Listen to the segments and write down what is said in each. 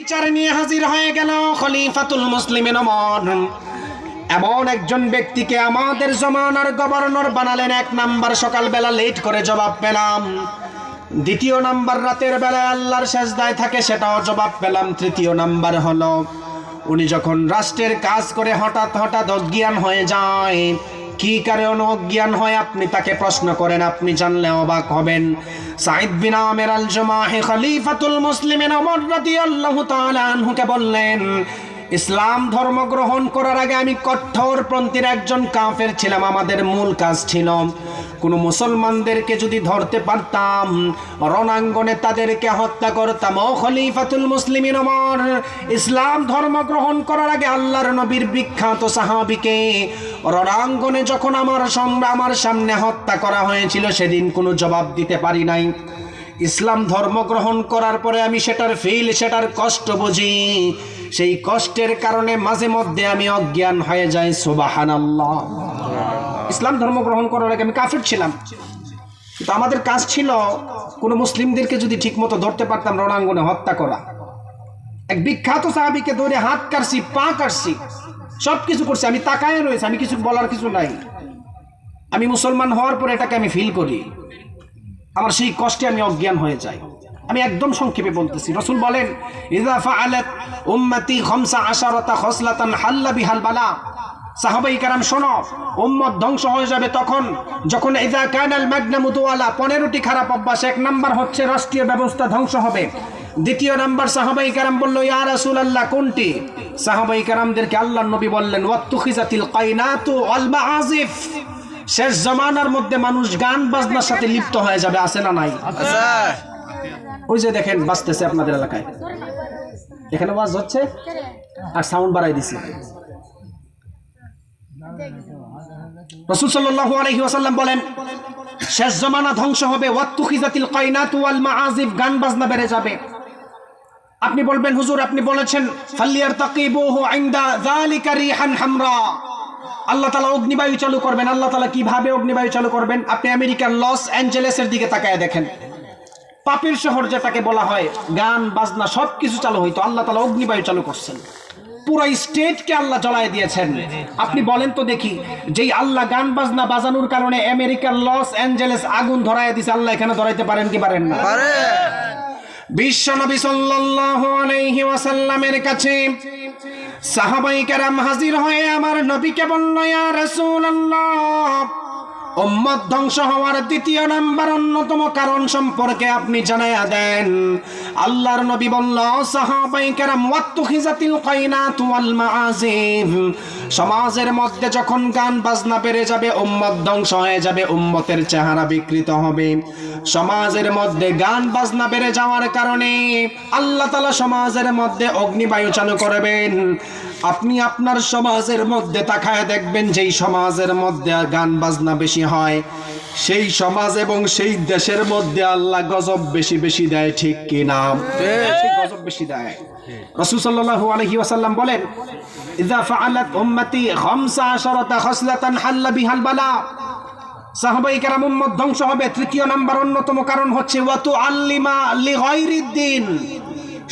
বিচার নিয়ে হাজির হয়ে গেল খলিফাতুল মুসলিমিন ওমর এমন একজন ব্যক্তিকে আমাদের জমানার গভর্নর বানালেন। এক নাম্বার সকালবেলা লেট করে জবাব পেলাম। দ্বিতীয় নাম্বার রাতের বেলায় আল্লাহর সেজদায় থাকে, সেটাও জবাব পেলাম। তৃতীয় নাম্বার হলো, উনি যখন রাষ্ট্রের কাজ করে হঠাৎ হঠাৎ অজ্ঞান হয়ে যায় কি কারণে অজ্ঞান হয়? আপনি তাকে প্রশ্ন করেন, আপনি জানলে অবাক হবেন। সাইদ বিন আমের আল জমাহে খলিফাতুল মুসলিমিন অমর রাদিয়াল্লাহু তাআলা আনহুকে বললেন, ইসলাম ধর্ম গ্রহণ করার আগে আমি কঠোরপন্থীর একজন কাফের ছিলাম। আমাদের মূল কাজ ছিল কোনো মুসলমানদেরকে যদি ধরতে পারতাম, রণাঙ্গনে তাদেরকে হত্যা করতাম। ও খলিফাতুল মুসলিমিন ওমর, ইসলাম ধর্ম গ্রহণ করার আগে আল্লাহর নবীর বিখ্যাত সাহাবিকে রণাঙ্গনে যখন আমার আমার সামনে হত্যা করা হয়েছিল, সেদিন কোনো জবাব দিতে পারি নাই। ইসলাম ধর্ম গ্রহণ করার পরে আমি সেটার ফিল, সেটার কষ্ট বুঝি। সেই কষ্টের কারণে মাঝে মধ্যে আমি অজ্ঞান হয়ে যাই সুবাহান ইসলাম ধর্ম গ্রহণ করার আগে আমি কাফির ছিলাম। কিন্তু আমাদের কাজ ছিল কোনো মুসলিমদেরকে যদি ঠিকমতো ধরতে পারতাম, রণাঙ্গনে হত্যা করা। এক বিখ্যাত সাহাবিকে ধরে হাত কাটছি পা কাটছি সব কিছু করছি। আমি তাকায় রয়েছে, আমি কিছু বলার কিছু নাই। আমি মুসলমান হওয়ার পরে এটাকে আমি ফিল করি। আমার সেই কষ্টে আমি অজ্ঞান হয়ে যাই। আমি একদম সংক্ষেপে বলতেছি। রসুল বলেন ইজাফা ফাআলাত উম্মতি খামসা আশারতা খসলাতান হাল্লা বিহাল বালা। সাহাবাই কারাম শোনো উম্মত ধ্বংস হয়ে যাবে তখন। যখন ইদা কানাল মাগনামু দুয়ালা পনেরোটি খারাপ অভ্যাস এক নাম্বার হচ্ছে রাষ্ট্রীয় ব্যবস্থা ধ্বংস হবে। দ্বিতীয় নাম্বার সাহাবাই কারাম বলল ইয়া রাসূল আল্লাহ কোনটি? সাহাবাই কারামদেরকে আল্লাহ নবী বললেন ওয়াত্তুখিজাতিল কাইনাতু ওয়াল মাআজিফ শেষ জমানার মধ্যে মানুষ গান বাজনার সাথে লিপ্ত হয়ে যাবে আছে না নাই? ওই যে দেখেন বাজতেছে আপনাদের এলাকায়। এখানে বাজ হচ্ছে? আর সাউন্ড বাড়াই দিছে। রসুল ওয়াসাল্লাম বলেন, শেষ জমানা ধ্বংস হবে ওয়াত্তুখিজাতিল গান বাজনা বেড়ে যাবে। আপনি বলবেন, হুজুর, আপনি বলেছেন ফাল্লিয়ার হামরা আল্লাহ তালা অগ্নিবায়ু চালু করবেন। আল্লাহ তালা কীভাবে অগ্নিবায়ু চালু করবেন? আপনি আমেরিকার লস অ্যাঞ্জেলেসের দিকে তাকায় দেখেন। পাপের শহর যেটাকে বলা হয় গান বাজনা সব কিছু চালু হইতো। আল্লাহ তালা অগ্নিবায়ু চালু করছেন। পুরো স্টেটকে আল্লাহ জ্বলায় দিয়েছেন। আপনি বলেন তো দেখি যেই আল্লাহ গান বাজনা বাজানোর কারণে আমেরিকার লস অ্যাঞ্জেলেস আগুন ধরায় দিছে আল্লাহ এখানে ধরাইতে পারেন কি পারেন না? বিশ্ব নবী সাল্লাল্লাহু আলাইহি ওয়াসাল্লামের কাছে সাহাবাই কেরাম হাজির হয়ে আমার নবীকে বলল ইয়া রাসূলুল্লাহ উম্মত ধ্বংস হওয়ার দ্বিতীয় নাম্বার অন্যতম কারণ সম্পর্কে আপনি জানাইয়া দেন। আল্লাহর নবী বলল, সাহাবাই কেরাম, ওয়াত্তুখিজাতিল কাইনাত ওয়াল মাআজিফ সমাজের মধ্যে যখন গান বাজনা বেড়ে যাবে, উম্মত ধ্বংস হয়ে যাবে, উম্মতের চেহারা বিকৃত হবে। সমাজের মধ্যে গান বাজনা বেড়ে যাওয়ার কারণে আল্লাহ তালা সমাজের মধ্যে অগ্নিবায়ু চালু করবেন। আপনি আপনার সমাজের মধ্যে তাকায় দেখবেন, যেই সমাজের মধ্যে গান বাজনা বেশি হয় সেই সমাজ এবং সেই দেশের মধ্যে আল্লাহ গজব বেশি বেশি দেয় ঠিক কি নাম গজব বেশি দেয়। রসুল সাল্লাল্লাহু আলাইহি ওয়াসাল্লাম বলেন ইযা ফাআলাত উম্মতি খামসা আশারাতা খসলাতান হাল্লা বিহাল বালা। সাহাবাই কেরাম উম্মত ধ্বংস হবে। তৃতীয় নাম্বার অন্যতম কারণ হচ্ছে ওয়াতু আল্লিমা লিগাইরিদ্দিন।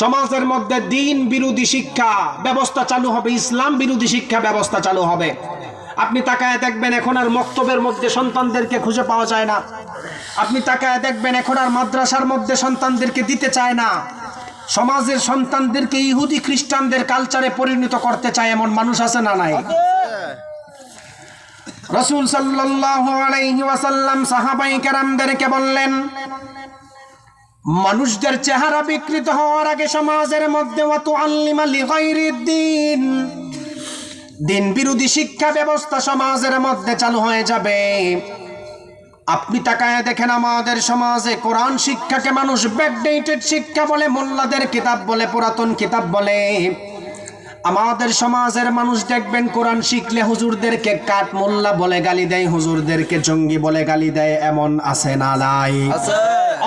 সমাজের মধ্যে দিন বিরোধী শিক্ষা ব্যবস্থা চালু হবে, ইসলাম বিরোধী শিক্ষা ব্যবস্থা চালু হবে। আপনি তাকায় দেখবেন এখন আর মক্তবের মধ্যে সন্তানদেরকে খুঁজে পাওয়া যায় না। আপনি তাকায় দেখবেন এখন আর মাদ্রাসার মধ্যে সন্তানদেরকে দিতে চায় না। সমাজের সন্তানদেরকে ইহুদি খ্রিস্টানদের কালচারে পরিণত করতে চায় এমন মানুষ আছে না নাই? রসুল সাল্লাল্লাহু আলাইহি সাহাবাই কেরামদেরকে বললেন মানুষদের চেহারা বিকৃত হওয়ার আগে সমাজের মধ্যে অত আল্লিমালি দিন দিন বিরোধী শিক্ষা ব্যবস্থা সমাজের মধ্যে চালু হয়ে যাবে। আপনি তাকায় দেখেন আমাদের সমাজে কোরআন শিক্ষাকে মানুষ ব্যাকডেটেড শিক্ষা বলে, মোল্লাদের কিতাব বলে, পুরাতন কিতাব বলে। আমাদের সমাজের মানুষ দেখবেন কোরআন শিখলে হুজুরদেরকে কাঠ মোল্লা বলে গালি দেয় হুজুরদেরকে জঙ্গি বলে গালি দেয় এমন আছে না নাই?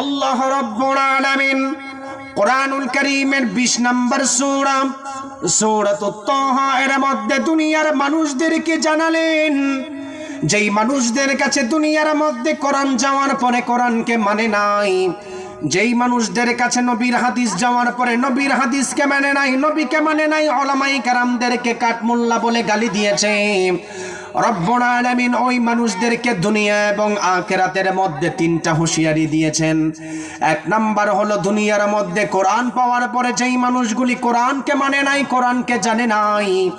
আল্লাহ রব্বুল আলামিন কোরআনুল কারীমের 20 নম্বর সূরা সূরাতুত তাহা এর মধ্যে দুনিয়ার মানুষদেরকে জানালেন যেই মানুষদের কাছে দুনিয়ার মধ্যে কোরআন যাওয়ার পরে কোরআনকে মানে নাই যেই মানুষদের কাছে নবীর হাদিস যাওয়ার পরে নবীর হাদিসকে মানে নাই নবীকে মানে নাই, ওলামাই কারামদেরকে কাঠমোল্লা বলে গালি দিয়েছে। রব্বুল আলামিন ওই মানুষদেরকে দুনিয়া এবং আখেরাতের মধ্যে তিনটা হুঁশিয়ারি দিয়েছেন। এক নাম্বার হলো, দুনিয়ার মধ্যে কোরআন পাওয়ার পরে যেই মানুষগুলি কোরআনকে মানে নাই, কোরআনকে জানে নাই,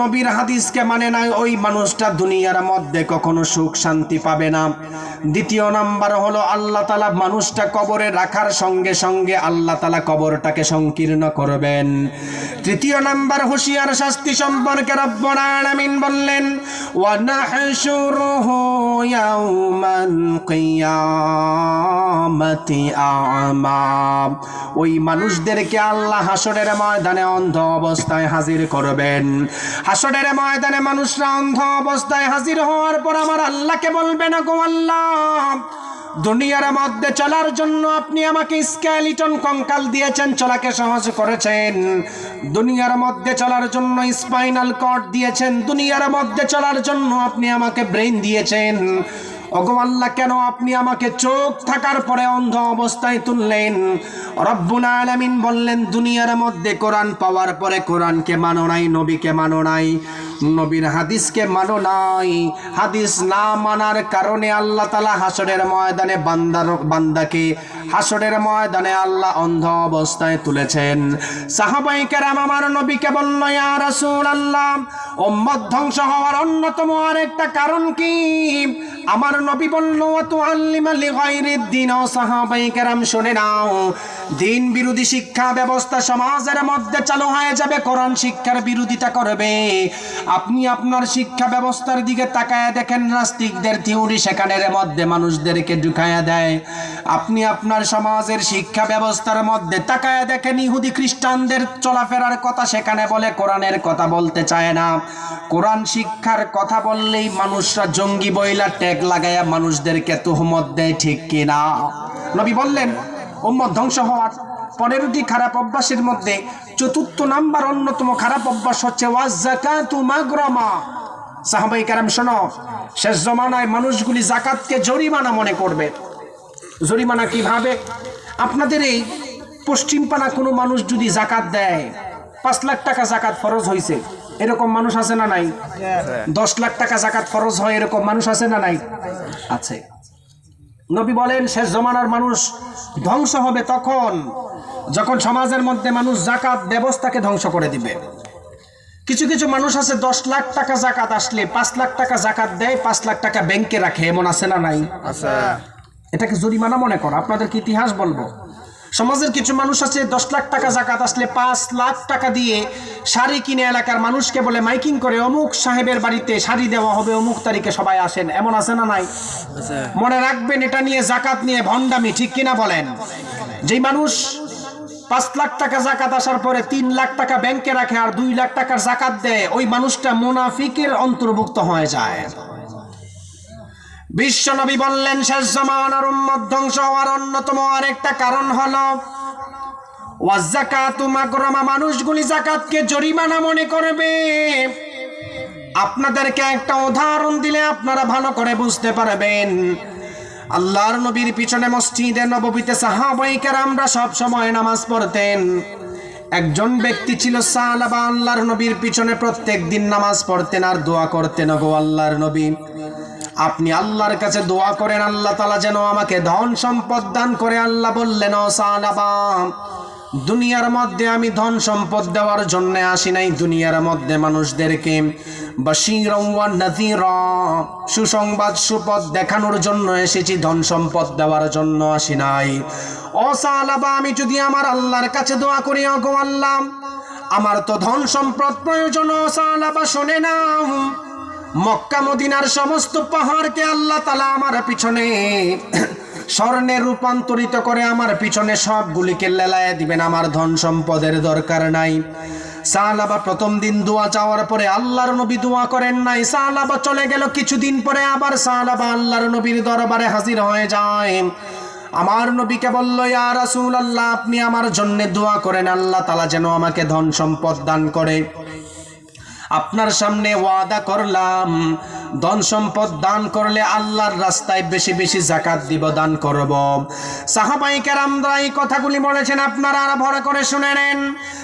নবীর হাদিসকে মানে নাই, ওই মানুষটা দুনিয়ার মধ্যে কখনো সুখ শান্তি পাবে না। দ্বিতীয় নাম্বার হলো, আল্লাহ তালা মানুষটা কবরে রাখার সঙ্গে সঙ্গে আল্লাহ তালা কবরটাকে সংকীর্ণ করবেন। তৃতীয় নাম্বার হুঁশিয়ার শাস্তি সম্পর্কে রব্বুল আলামিন বললেন ونحشره يوم القيامة أعمى ওই মানুষদেরকে আল্লাহ হাসরের ময়দানে অন্ধ অবস্থায় হাজির করবেন হাসরের ময়দানে মানুষরা অন্ধ অবস্থায় হাজির হওয়ার পর আমার আল্লাহকে বলবেন গো আল্লাহ দুনিয়ার মধ্যে চলার জন্য আপনি আমাকে স্কেলিটন কঙ্কাল দিয়েছেন, চলাকে সহজ করেছেন। দুনিয়ার মধ্যে চলার জন্য স্পাইনাল কর্ড দিয়েছেন, দুনিয়ার মধ্যে চলার জন্য আপনি আমাকে ব্রেন দিয়েছেন। ওগো কেন আপনি আমাকে চোখ থাকার পরে অন্ধ অবস্থায় তুললেন? রব্বুল আলামিন বললেন, দুনিয়ার মধ্যে কোরআন পাওয়ার পরে কোরআনকে মানো নাই, নবীকে মানো নাই। নবীর হাদিসকে মানো নাই। হাদিস না মানার কারণে আল্লাহ তালা হাসরের ময়দানে বান্দার বান্দাকে হাসরের ময়দানে আল্লাহ অন্ধ অবস্থায় তুলেছেন। সাহাবাই কেরাম আমার নবীকে বলল, ইয়া রাসূল আল্লাহ উম্মত ধ্বংস হওয়ার অন্যতম আরেকটা কারণ কি? আমার নবী বলল তু আল্লিমালি গায়রিদ দিন ও সাহাবাই কেরাম, শুনে নাও, দিন বিরোধী শিক্ষা ব্যবস্থা সমাজের মধ্যে চালু হয়ে যাবে। কোরআন শিক্ষার বিরোধিতা করবে। আপনি আপনার শিক্ষা ব্যবস্থার দিকে তাকায় দেখেন, নাস্তিকদের থিওরি সেখানের মধ্যে মানুষদেরকে ঢুকায়া দেয়। আপনি আপনার সমাজের শিক্ষা ব্যবস্থার মধ্যে তাকায় দেখেন, ইহুদি খ্রিস্টানদের চলাফেরার কথা সেখানে বলে, কোরআনের কথা বলতে চায় না। কোরআন শিক্ষার কথা বললেই মানুষরা জঙ্গি বইলা ট্যাগ লাগায়া মানুষদেরকে তুহমত দেয়, ঠিক কিনা নবী বললেন, উম্মত ধ্বংস হওয়ার পনেরোটি খারাপ অভ্যাসের মধ্যে চতুর্থ নাম্বার, অন্যতম খারাপ অভ্যাস হচ্ছে সাহাবাই শেষ জমানায় মানুষগুলি জাকাতকে জরিমানা মনে করবে। জরিমানা কীভাবে? আপনাদের এই পশ্চিমপানা কোনো মানুষ যদি জাকাত দেয়, পাঁচ লাখ টাকা জাকাত ফরজ হয়েছে এরকম মানুষ আছে না নাই? দশ লাখ টাকা জাকাত ফরজ হয়, এরকম মানুষ আছে না নাই? আছে। নবী বলেন, শেষ জমানার মানুষ ধ্বংস হবে তখন। যখন সমাজের মধ্যে মানুষ জাকাত ব্যবস্থাকে ধ্বংস করে দিবে। কিছু কিছু মানুষ আছে দশ লাখ টাকা জাকাত আসলে পাঁচ লাখ টাকা জাকাত দেয় পাঁচ লাখ টাকা ব্যাংকে রাখে এমন আছে না নাই? এটাকে জরিমানা মনে করো আপনাদেরকে ইতিহাস বলব? সমাজের কিছু মানুষ আছে দশ লাখ টাকা জাকাত আসলে পাঁচ লাখ টাকা দিয়ে শাড়ি কিনে এলাকার মানুষকে বলে মাইকিং করে অমুক সাহেবের বাড়িতে শাড়ি দেওয়া হবে অমুক তারিখে সবাই আসেন এমন আছে না নাই? মনে রাখবেন এটা নিয়ে জাকাত নিয়ে ভণ্ডামি ঠিক কিনা বলেন? যেই মানুষ পাঁচ লাখ টাকা জাকাত আসার পরে তিন লাখ টাকা ব্যাংকে রাখে আর দুই লাখ টাকার জাকাত দেয়, ওই মানুষটা মুনাফিকের অন্তর্ভুক্ত হয়ে যায়। বিশ্বনবী বললেন, শেষ জমানার উম্মত ধ্বংস হওয়ার অন্যতম আরেকটা কারণ হলো মানুষগুলি জাকাতকে জরিমানা মনে করবে। আপনাদেরকে একটা উদাহরণ দিলে আপনারা ভালো করে বুঝতে পারবেন। আল্লাহর নবীর পিছনে মসজিদে নববীতে সাহাবাই কেরামরা সব সময় নামাজ পড়তেন। একজন ব্যক্তি ছিল সালাবা, আল্লাহর নবীর পিছনে প্রত্যেক দিন নামাজ পড়তেন আর দোয়া করতেন গো আল্লাহর নবী, আপনি আল্লাহর কাছে দোয়া করেন, আল্লাহ তালা যেন আমাকে ধন সম্পদ দান করে আল্লাহ বললেন, ও সালাবা দুনিয়ার মধ্যে আমি ধন সম্পদ দেওয়ার জন্য আসি নাই। দুনিয়ার মধ্যে মানুষদেরকে সুসংবাদ সুপদ দেখানোর জন্য এসেছি, ধন সম্পদ দেওয়ার জন্য আসি নাই। ও সালাবা, আমি যদি আমার আল্লাহর কাছে দোয়া করি গো আল্লাহ, আমার তো ধন সম্পদ প্রয়োজন, ও সালাবা, শোনে না মক্কা, মদিনার সমস্ত পাহাড়কে আল্লাহ তালা আমার পিছনে স্বর্ণে রূপান্তরিত করে আমার পিছনে সবগুলিকে লেলায় দিবেন। আমার ধন সম্পদের দরকার নাই। সালাবা প্রথম দিন দোয়া চাওয়ার পরে আল্লাহর নবী দোয়া করেন নাই। সালাবা চলে গেল কিছুদিন পরে আবার সালাবা আল্লাহর নবীর দরবারে হাজির হয়ে যায়। আমার নবীকে বলল, ইয়া রাসূল আল্লাহ আপনি আমার জন্য দোয়া করেন। আল্লাহ তালা যেন আমাকে ধন সম্পদ দান করে। আপনার সামনে ওয়াদা করলাম, ধন সম্পদ দান করলে আল্লাহর রাস্তায় বেশি বেশি জাকাত দিব, দান করব। সাহাবাই কেরামরা এই কথাগুলি বলেছেন, আপনারা আর ভরা করে শুনে নেন।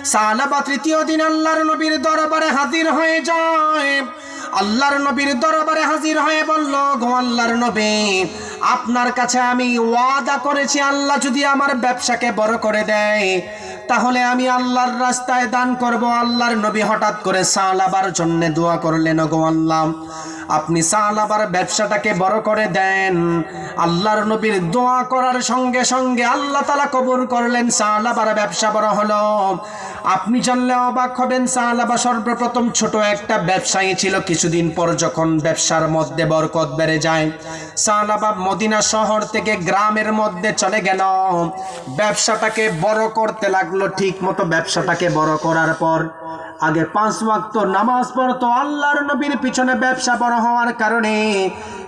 সালাবা তৃতীয় দিন আল্লাহর নবীর দরবারে হাজির হয়ে যায়। আল্লাহর নবীর দরবারে হাজির হয়ে বলল, গো আল্লাহর নবী, আপনার কাছে আমি ওয়াদা করেছি, আল্লাহ যদি আমার ব্যবসাকে বড় করে দেয় তাহলে আমি আল্লাহর রাস্তায় দান করব, আল্লাহর নবী হঠাৎ করে সালাবার জন্য দোয়া করলেন গো আল্লাহ, আপনি সালাবার ব্যবসাটাকে বড় করে দেন। আল্লাহর নবীর দোয়া করার সঙ্গে সঙ্গে আল্লাহ তালা কবুল করলেন সালাবার ব্যবসা বড় হলো। আপনি জানলে অবাক হবেন সালাবা সর্বপ্রথম ছোট একটা ব্যবসায়ী ছিল। কিছুদিন পর যখন ব্যবসার মধ্যে বরকত বেড়ে যায় সালাবা মদিনা শহর থেকে গ্রামের মধ্যে চলে গেল। ব্যবসাটাকে বড় করতে লাগল। ঠিক মতো ব্যবসাটাকে বড় করার পর। আগে পাঁচ ওয়াক্ত নামাজ পড়তো, আল্লাহর নবীর পিছনে ব্যবসা বড় হওয়ার কারণে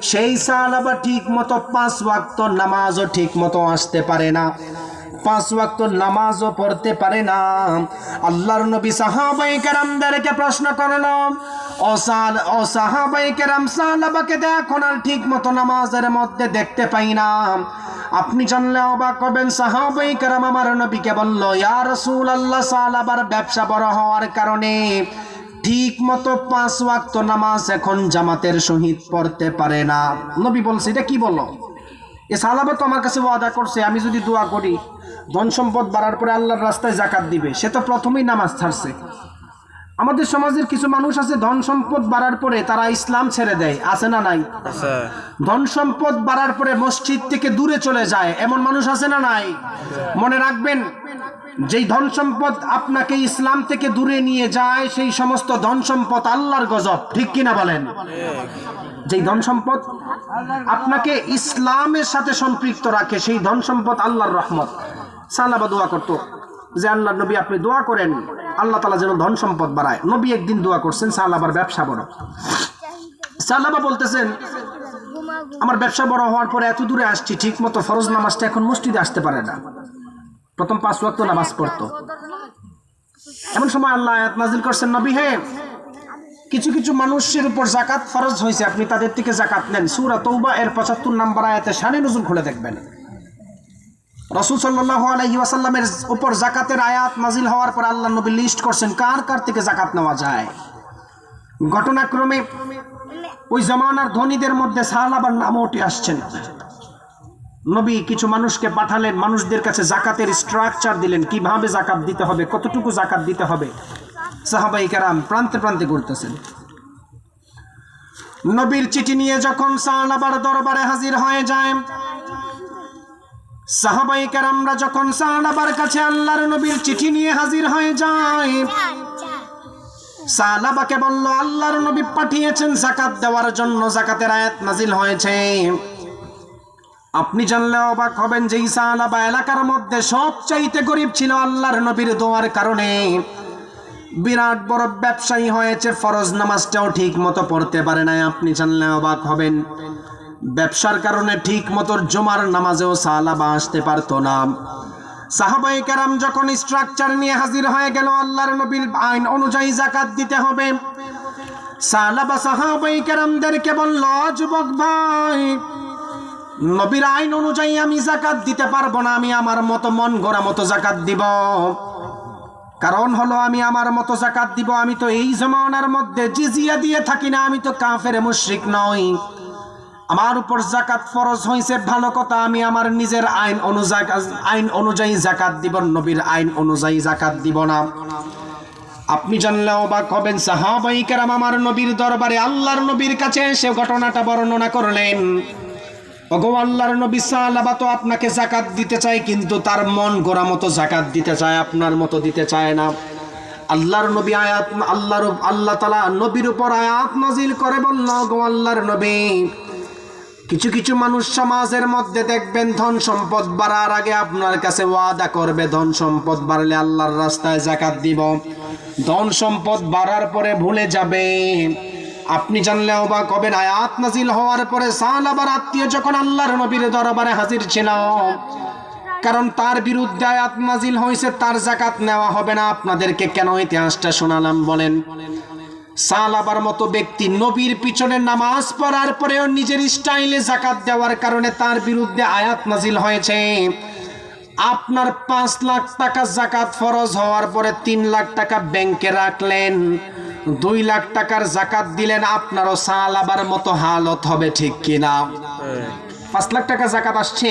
সেই সাল আবার ঠিক মতো পাঁচ ওয়াক্ত নামাজও ঠিক মতো আসতে পারে না। পাঁচ ওয়াক্ত নামাজও পড়তে পারে না। আল্লাহর নবী সাহাবাই কেরামদেরকে প্রশ্ন করল অসাল সাল, ও সাহাবাই কেরাম দেখুন আর ঠিক মতো নামাজের মধ্যে দেখতে পাই না। আপনি জানলে অবাক হবেন সাহাবাই কারাম আমার নবীকে বলল, ইয়া রাসূল আল্লাহ সালাবার ব্যবসা বড় হওয়ার কারণে ঠিক মতো পাঁচ ওয়াক্ত নামাজ এখন জামাতের সহিত পড়তে পারে না। নবী বলছে, এটা কি বলল এ সালাবা তো আমার কাছে ওয়াদা করছে, আমি যদি দোয়া করি, ধন সম্পদ বাড়ার পরে আল্লাহর রাস্তায় জাকাত দিবে, সে তো প্রথমেই নামাজ ছাড়ছে। আমাদের সমাজের কিছু মানুষ আছে ধন সম্পদ বাড়ার পরে তারা ইসলাম ছেড়ে দেয়। আছে না নাই? ধন সম্পদ বাড়ার পরে মসজিদ থেকে দূরে চলে যায়। এমন মানুষ আছে না নাই? মনে রাখবেন যেই ধন সম্পদ আপনাকে ইসলাম থেকে দূরে নিয়ে যায় সেই সমস্ত ধন সম্পদ আল্লাহর গজব। ঠিক কিনা বলেন? যেই ধন সম্পদ আপনাকে ইসলামের সাথে সম্পৃক্ত রাখে সেই ধন সম্পদ আল্লাহর রহমত। সালাবা দোয়া করতো। যে আল্লাহ নবী আপনি দোয়া করেন। আল্লাহ তালা যেন ধন সম্পদ বাড়ায়। নবী একদিন দোয়া করছেন সালাবার ব্যবসা বড়। সালাবা বলতেছেন, আমার ব্যবসা বড় হওয়ার পরে এত দূরে আসছি ঠিক মতো ফরজ নামাজটা এখন মসজিদে আসতে পারে না। প্রথম পাঁচ ওয়াক্ত নামাজ পড়তো। এমন সময় আল্লাহ আয়াত নাজিল করছেন, নবী হে, কিছু কিছু মানুষের উপর জাকাত ফরজ হয়েছে, আপনি তাদের থেকে জাকাত নেন। সুরা তৌবা এর পঁচাত্তর নাম্বার আয়াতে শানে নজুল খুলে দেখবেন। রসুল সাল্লাহ আলহি ওয়াসাল্লামের উপর জাকাতের আয়াত নাজিল হওয়ার পর আল্লাহ নবী লিস্ট করছেন, কার কার থেকে জাকাত নেওয়া যায়? ঘটনাক্রমে ওই জমানার ধনীদের মধ্যে সাহালাবার নামও উঠে আসছেন নবী কিছু মানুষকে পাঠালেন, মানুষদের কাছে জাকাতের স্ট্রাকচার দিলেন, কীভাবে জাকাত দিতে হবে, কতটুকু জাকাত দিতে হবে। সাহাবাই কারাম প্রান্তে প্রান্তে করতেছেন নবীর চিঠি নিয়ে যখন সাহালাবার দরবারে হাজির হয়ে যায় সাহাবাই কারামরা যখন সাহালাবার কাছে আল্লাহর নবীর চিঠি নিয়ে হাজির হয়ে যায় সালাবাকে বলল, আল্লাহর নবী পাঠিয়েছেন জাকাত দেওয়ার জন্য জাকাতের আয়াত নাজিল হয়েছে। আপনি জানলে অবাক হবেন যে আলাবা এলাকার মধ্যে সবচাইতে গরিব ছিল আল্লাহর নবীর দোয়ার কারণে। বিরাট বড় ব্যবসায়ী হয়েছে, ফরজ নামাজটাও ঠিক মতো পড়তে পারে না আপনি জানলে অবাক হবেন। ব্যবসার কারণে ঠিক মতো জমার নামাজেও সালাবা আসতে পারত না। সাহাবাই কারাম যখন স্ট্রাকচার নিয়ে হাজির হয়ে গেল, আল্লাহর নবীর আইন অনুযায়ী জাকাত দিতে হবে। সালাবা সাহাবাই কারামদেরকে বলল, যুবক ভাই, নবীর আইন অনুযায়ী আমি জাকাত দিতে পারব না, আমি আমার মতো মন গড়া মতো জাকাত দিব। কারণ হলো আমি আমার মতো জাকাত দিব, আমি তো এই জমানার মধ্যে জিজিয়া দিয়ে থাকি না, আমি তো কাফের মুশরিক নই। আমার উপর জাকাত ফরজ হয়েছে ভালো কথা, আমি আমার নিজের আইন অনুযায়ী আইন অনুযায়ী জাকাত দিব, নবীর আইন অনুযায়ী জাকাত দিব না। আপনি জানলে অবাক হবেন, সাহাবাই কেরাম আমার নবীর দরবারে আল্লাহর নবীর কাছে সে ঘটনাটা বর্ণনা করলেন। ওগো আল্লাহর নবী সাহাবা তো আপনাকে জাকাত দিতে চায়, কিন্তু তার মন গোড়া মতো জাকাত দিতে চায়, আপনার মতো দিতে চায় না। আল্লাহর নবী আয়াত, আল্লাহর, আল্লাহ তালা নবীর উপর আয়াত নাজিল করে বলল গো আল্লাহর নবী কিছু কিছু মানুষ সমাজের মধ্যে দেখবেন ধন সম্পদ বাড়ার আগে আপনার কাছে ওয়াদা করবে, ধন সম্পদ বাড়লে আল্লাহর রাস্তায় জাকাত দিব। ধন সম্পদ বাড়ার পরে ভুলে যাবে। আপনি জানলে অবাক হবেন, আয়াত নাজিল হওয়ার পরে সাল আবার আত্মীয় যখন আল্লাহর নবীর দরবারে হাজির ছিল, কারণ তার বিরুদ্ধে আয়াত নাজিল হয়েছে, তার জাকাত নেওয়া হবে না। আপনাদেরকে কেন ইতিহাসটা শোনালাম বলেন? সালাবার মতো ব্যক্তি নবীর পিছনে নামাজ পড়ার পরেও নিজের স্টাইলে জাকাত দেওয়ার কারণে তার বিরুদ্ধে আয়াত নাজিল হয়েছে। আপনার পাঁচ লাখ টাকা জাকাত ফরজ হওয়ার পরে তিন লাখ টাকা ব্যাংকে রাখলেন দুই লাখ টাকার জাকাত দিলেন আপনারও সালাবার মতো হালত হবে ঠিক কিনা? পাঁচ লাখ টাকা জাকাত আসছে।